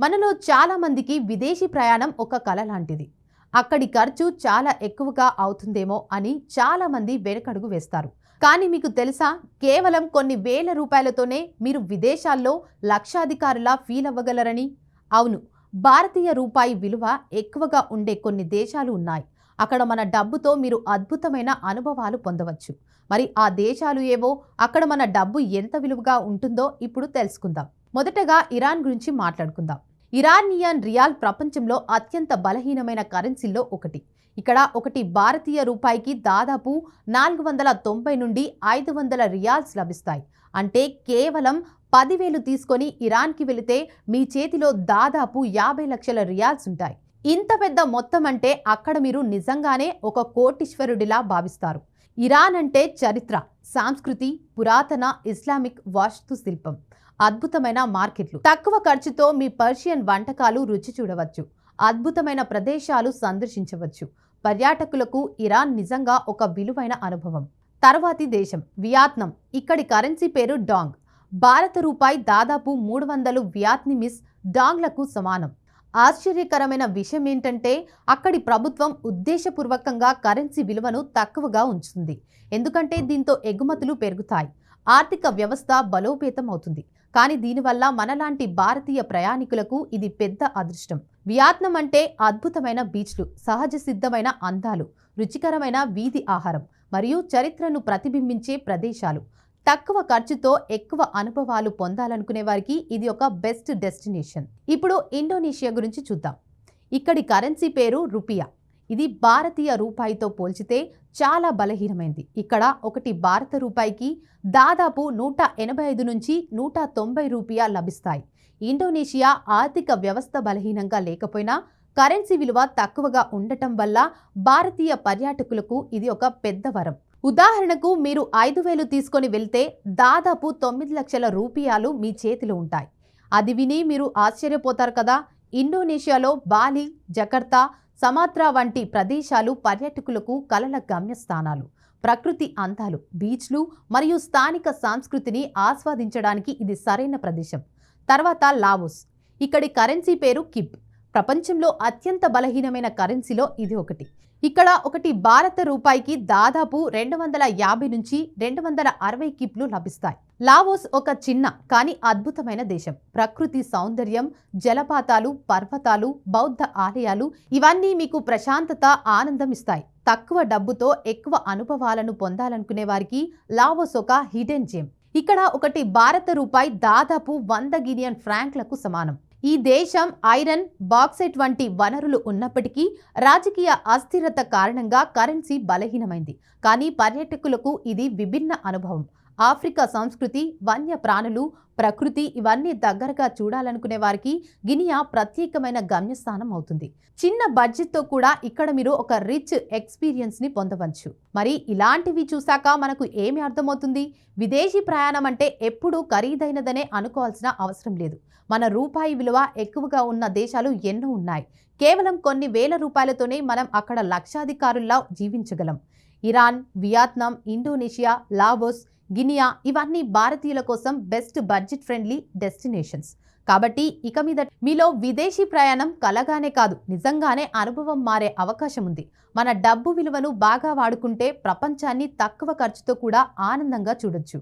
మనలో చాలామందికి విదేశీ ప్రయాణం ఒక కళ లాంటిది. అక్కడి ఖర్చు చాలా ఎక్కువగా అవుతుందేమో అని చాలామంది వెనకడుగు వేస్తారు. కానీ మీకు తెలుసా కేవలం కొన్ని వేల రూపాయలతోనే మీరు విదేశాల్లో లక్షాధికారులా ఫీల్ అవ్వగలరని? అవును భారతీయ రూపాయి విలువ ఎక్కువగా ఉండే కొన్ని దేశాలు ఉన్నాయి. అక్కడ మన డబ్బుతో మీరు అద్భుతమైన అనుభవాలు పొందవచ్చు. మరి ఆ దేశాలు ఏవో అక్కడ మన డబ్బు ఎంత విలువగా ఉంటుందో ఇప్పుడు తెలుసుకుందాం. మొదటగా ఇరాన్ గురించి మాట్లాడుకుందాం. ఇరానియన్ రియాల్ ప్రపంచంలో అత్యంత బలహీనమైన కరెన్సీల్లో ఒకటి. ఇక్కడ ఒకటి భారతీయ రూపాయికి దాదాపు నాలుగు వందల తొంభై నుండి ఐదు వందల రియాల్స్ లభిస్తాయి. అంటే కేవలం పదివేలు తీసుకొని ఇరాన్కి వెళితే మీ చేతిలో దాదాపు యాభై లక్షల రియాల్స్ ఉంటాయి. ఇంత పెద్ద మొత్తం అంటే అక్కడ మీరు నిజంగానే ఒక కోటీశ్వరుడిలా భావిస్తారు. ఇరాన్ అంటే చరిత్ర సంస్కృతి పురాతన ఇస్లామిక్ వాస్తు శిల్పం అద్భుతమైన మార్కెట్లు. తక్కువ ఖర్చుతో మీ పర్షియన్ వంటకాలు రుచి చూడవచ్చు అద్భుతమైన ప్రదేశాలు సందర్శించవచ్చు. పర్యాటకులకు ఇరాన్ నిజంగా ఒక విలువైన అనుభవం. తర్వాతి దేశం వియత్నాం. ఇక్కడి కరెన్సీ పేరు డాంగ్. భారత రూపాయి దాదాపు మూడు వందలు వియత్నిమిస్ డాంగ్లకు సమానం. ఆశ్చర్యకరమైన విషయం ఏంటంటే అక్కడి ప్రభుత్వం ఉద్దేశపూర్వకంగా కరెన్సీ విలువను తక్కువగా ఉంచుతుంది. ఎందుకంటే దీంతో ఎగుమతులు పెరుగుతాయి. ఆర్థిక వ్యవస్థ బలోపేతం అవుతుంది కానీ దీనివల్ల మనలాంటి భారతీయ ప్రయాణికులకు ఇది పెద్ద అదృష్టం. వియత్నం అంటే అద్భుతమైన బీచ్లు సహజ సిద్ధమైన అందాలు రుచికరమైన వీధి ఆహారం మరియు చరిత్రను ప్రతిబింబించే ప్రదేశాలు. తక్కువ ఖర్చుతో ఎక్కువ అనుభవాలు పొందాలనుకునే వారికి ఇది ఒక బెస్ట్ డెస్టినేషన్. ఇప్పుడు ఇండోనేషియా గురించి చూద్దాం. ఇక్కడి కరెన్సీ పేరు రుపియా. ఇది భారతీయ రూపాయితో పోల్చితే చాలా బలహీనమైంది. ఇక్కడ ఒకటి భారత రూపాయికి దాదాపు నూట ఎనభై ఐదు నుంచి నూట తొంభై రూపాయ లభిస్తాయి. ఇండోనేషియా ఆర్థిక వ్యవస్థ బలహీనంగా లేకపోయినా కరెన్సీ విలువ తక్కువగా ఉండటం వల్ల భారతీయ పర్యాటకులకు ఇది ఒక పెద్ద వరం. ఉదాహరణకు మీరు ఐదు వేలు తీసుకొని వెళ్తే దాదాపు తొమ్మిది లక్షల రూపాయలు మీ చేతిలో ఉంటాయి. అది విని మీరు ఆశ్చర్యపోతారు కదా. ఇండోనేషియాలో బాలి జకర్తా సమాత్రా వంటి ప్రదేశాలు పర్యాటకులకు కలల గమ్యస్థానాలు. ప్రకృతి అందాలు బీచ్లు మరియు స్థానిక సంస్కృతిని ఆస్వాదించడానికి ఇది సరైన ప్రదేశం. తర్వాత లావోస్. ఇక్కడి కరెన్సీ పేరు కిప్ ప్రపంచంలో అత్యంత బలహీనమైన కరెన్సీలో ఇది ఒకటి. ఇక్కడ ఒకటి భారత రూపాయికి దాదాపు రెండు వందల యాభై నుంచి రెండు వందల అరవై కిప్లు లభిస్తాయి. లావోస్ ఒక చిన్న కానీ అద్భుతమైన దేశం. ప్రకృతి సౌందర్యం జలపాతాలు పర్వతాలు బౌద్ధ ఆలయాలు ఇవన్నీ మీకు ప్రశాంతత ఆనందం ఇస్తాయి. తక్కువ డబ్బుతో ఎక్కువ అనుభవాలను పొందాలనుకునే వారికి లావోస్ ఒక హిడెన్ జేమ్. ఇక్కడ ఒకటి భారత రూపాయి దాదాపు వంద గిలియన్ ఫ్రాంక్లకు సమానం. ఈ దేశం ఐరన్ బాక్సైట్ వంటి వనరులు ఉన్నప్పటికీ రాజకీయ అస్థిరత కారణంగా కరెన్సీ బలహీనమైంది. కానీ పర్యాటకులకు ఇది విభిన్న అనుభవం. ఆఫ్రికా సంస్కృతి వన్య ప్రాణులు ప్రకృతి ఇవన్నీ దగ్గరగా చూడాలనుకునే వారికి గినియా ప్రత్యేకమైన గమ్యస్థానం అవుతుంది. చిన్న బడ్జెట్తో కూడా ఇక్కడ మీరు ఒక రిచ్ ఎక్స్పీరియన్స్ని పొందవచ్చు. మరి ఇలాంటివి చూశాక మనకు ఏమి అర్థమవుతుంది? విదేశీ ప్రయాణం అంటే ఎప్పుడూ ఖరీదైనదనే అనుకోవాల్సిన అవసరం లేదు. మన రూపాయి విలువ ఎక్కువగా ఉన్న దేశాలు ఎన్నో ఉన్నాయి. కేవలం కొన్ని వేల రూపాయలతోనే మనం అక్కడ లక్షాధికారుల్లా జీవించగలం. Iran Vietnam Indonesia Laos Guinea ఇవన్నీ భారతీయుల కోసం బెస్ట్ బడ్జెట్ ఫ్రెండ్లీ డెస్టినేషన్స్. కాబట్టి ఇక మీద మీలో విదేశీ ప్రయాణం కలగానే కాదు నిజంగానే అనుభవం మారే అవకాశం ఉంది. మన డబ్బు విలువను బాగా వాడుకుంటే ప్రపంచాన్ని తక్కువ ఖర్చుతో కూడా ఆనందంగా చూడొచ్చు.